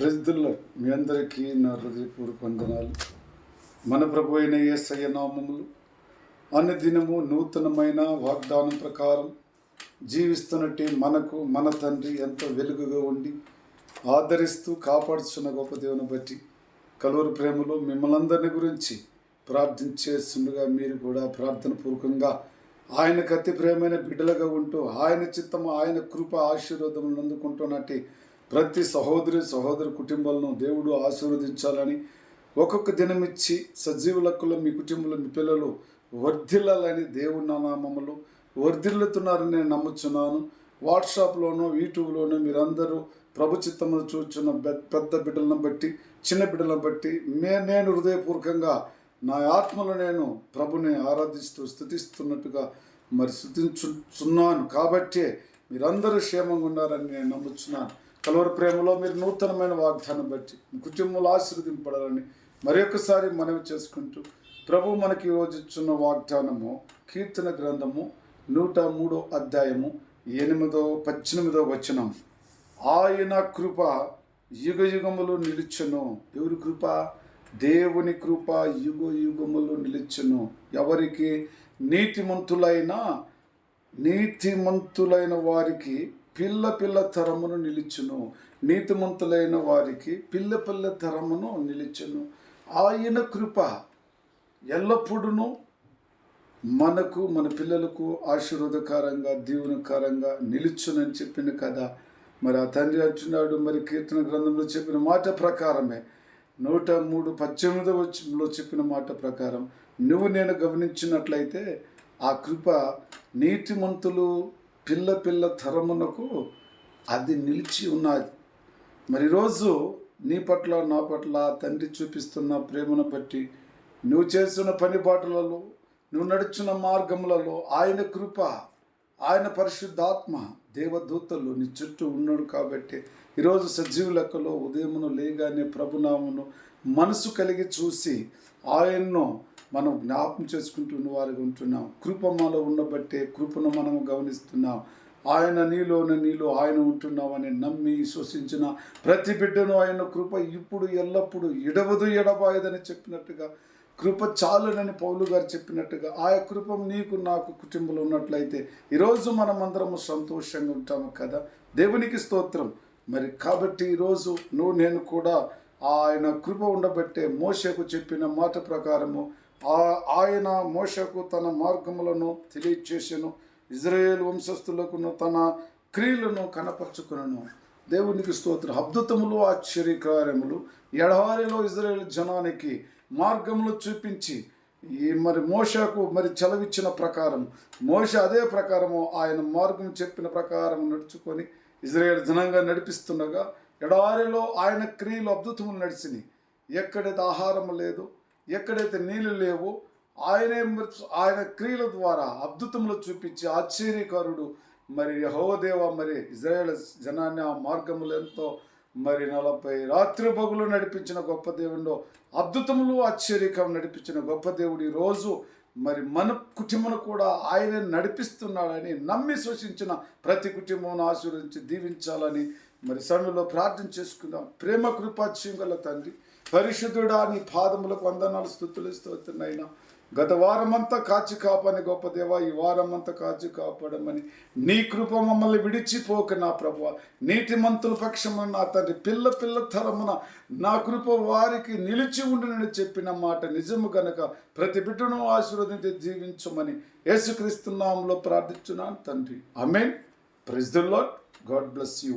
ప్రసిద్ధుల్లో మీ అందరికీ నా హృదయపూర్వక వందనాలు. మన ప్రభు అయిన యేసయ్య నామములు అన్ని దినము నూతనమైన వాగ్దానం ప్రకారం జీవిస్తున్నట్టు మనకు మన తండ్రి ఎంతో వెలుగుగా ఉండి ఆదరిస్తూ కాపాడుచున్న గొప్ప దేవుని బట్టి కలువరు ప్రేమలో మిమ్మల్ని అందరిని గురించి ప్రార్థించేస్తుండగా మీరు కూడా ప్రార్థన పూర్వకంగా ఆయనకు అతి ప్రేమైన బిడ్డలుగా ఉంటూ ఆయన చిత్తము ఆయన కృప ఆశీర్వాదములను అందుకుంటున్నట్టు ప్రతి సహోదరి సహోదరి కుటుంబాలను దేవుడు ఆశీర్వదించాలని ఒక్కొక్క దినం ఇచ్చి సజీవులకుల మీ కుటుంబంలో మీ పిల్లలు వర్ధిల్లాలని దేవుని నామములు వర్ధిల్లుతున్నారని నేను నమ్ముచున్నాను. వాట్సాప్లోనూ యూట్యూబ్లోనూ మీరందరూ ప్రభు చిత్తమును చూచున్న పెద్ద బిడ్డలను బట్టి చిన్న బిడ్డలను బట్టి మే నేను హృదయపూర్వకంగా నా ఆత్మలో నేను ప్రభుని ఆరాధిస్తూ స్థుతిస్తున్నట్టుగా మరి స్థుతించున్నాను కాబట్టే మీరందరూ క్షేమంగా ఉన్నారని నేను నమ్ముచున్నాను. కలవరి ప్రేమలో మీరు నూతనమైన వాగ్దానం బట్టి కుటుంబంలో ఆశీర్వదింపడాలని మరొకసారి మనవి చేసుకుంటూ ప్రభు మనకి ఈరోజు ఇచ్చిన వాగ్దానము కీర్తన గ్రంథము నూట మూడో అధ్యాయము ఎనిమిదో పద్దెనిమిదో వచనం. ఆయన కృప యుగ యుగములు నిలుచును. ఎవరి కృప? దేవుని కృప యుగ యుగములు నిలిచెను. ఎవరికి? నీతిమంతులైన నీతిమంతులైన వారికి పిల్ల పిల్ల తరమును నిలిచును. నీతిమంతులైన వారికి పిల్ల పిల్ల తరమును నిలిచును. ఆయన కృప ఎల్లప్పుడూ మనకు మన పిల్లలకు ఆశీర్వాదకరంగా దీవునకరంగా నిలుచునని చెప్పిన కదా మరి ఆ తండ్రి అంటున్నాడు మరి కీర్తన గ్రంథంలో చెప్పిన మాట ప్రకారమే. నూట మూడు పద్దెనిమిదవలో చెప్పిన మాట ప్రకారం నువ్వు నేను గమనించినట్లయితే ఆ కృప నీతిమంతులు పిల్ల పిల్ల తరమునకు అది నిలిచి ఉన్నది. మరి రోజు నీ పట్ల నా పట్ల తండ్రి చూపిస్తున్న ప్రేమను బట్టి నువ్వు చేస్తున్న పనిపాటులలో నువ్వు నడుచున్న మార్గములలో ఆయన కృప ఆయన పరిశుద్ధాత్మ దేవదూతలు నీ చుట్టూ ఉన్నాడు కాబట్టి ఈరోజు సజీవ లెక్కలో ఉదయమును లేగానే ప్రభునామును మనసు కలిగి చూసి ఆయన్ను మనం జ్ఞాపం చేసుకుంటూ వారిగా ఉంటున్నాం. కృప మనలో ఉండబట్టే కృపను మనం గమనిస్తున్నాం. ఆయన నీలోన నీలో ఆయన ఉంటున్నామని నమ్మి విశ్వసించిన ప్రతి బిడ్డను ఆయన కృప ఇప్పుడు ఎల్లప్పుడూ ఎడవదు ఎడబాయదని చెప్పినట్టుగా కృప చాలునని పౌలు గారు చెప్పినట్టుగా ఆ కృప నీకు నాకు కుటుంబంలో ఉన్నట్లయితే ఈరోజు మనం అందరము సంతోషంగా ఉంటాము కదా? దేవునికి స్తోత్రం. మరి కాబట్టి ఈరోజు నువ్వు నేను కూడా ఆయన కృప ఉండబట్టే మోషకు చెప్పిన మాట ప్రకారము ఆయన మోషకు తన మార్గములను తెలియచేసెను. ఇజ్రాయేల్ వంశస్థులకు తన క్రియలను కనపరుచుకును దేవునికి స్తోత్రం. అద్భుతములు ఆశ్చర్యకార్యములు. ఎడవారిలో ఇజ్రాయేల్ జనానికి మార్గములు చూపించి ఈ మరి మోషకు మరి చలవిచ్చిన ప్రకారం మోష అదే ప్రకారము ఆయన మార్గం చెప్పిన ప్రకారం నడుచుకొని ఇజ్రాయేల్ జనంగా నడిపిస్తుండగా ఎడారిలో ఆయన క్రియలు అద్భుతములు నడిచినాయి. ఎక్కడైతే ఆహారం లేదు ఎక్కడైతే నీళ్ళు లేవు ఆయనే ఆయన క్రియల ద్వారా అద్భుతములు చూపించి ఆశ్చర్యకారుడు. మరి యహోదేవ మరి ఇజ్రాయేల్ జనాన్ని ఆ మార్గములు ఎంతో మరి నలభై రాత్రి పగులు నడిపించిన గొప్ప దేవుడు అద్భుతములు ఆశ్చర్యకం నడిపించిన గొప్ప దేవుడు ఈరోజు మరి మన కుటుంబం కూడా ఆయన నడిపిస్తున్నాడని నమ్మి శోషించిన ప్రతి కుటుంబం ఆశీర్వదించి దీవించాలని మరి సమయంలో ప్రార్థన చేసుకుందాం. ప్రేమ కృపాచ్యం గల తండ్రి పరిశుద్ధుడా నీ పాదములకు వందనాలు స్థుతులు స్తోతున్నాయినా గత వారమంతా కాచి కాపని గొప్ప దేవ ఈ వారమంతా కాచి కాపాడమని నీ కృప మమ్మల్ని విడిచిపోక నా ప్రభు నీటి మంతుల పక్షమున నా తండ్రి పిల్ల పిల్ల తరమున నా కృప వారికి నిలిచి ఉండునని చెప్పిన మాట నిజము గనక ప్రతి బిడ్డను ఆశీర్వదించి జీవించమని యేసుక్రీస్తు నామంలో ప్రార్థించున్నాను తండ్రి. Amen praise the lord god bless you.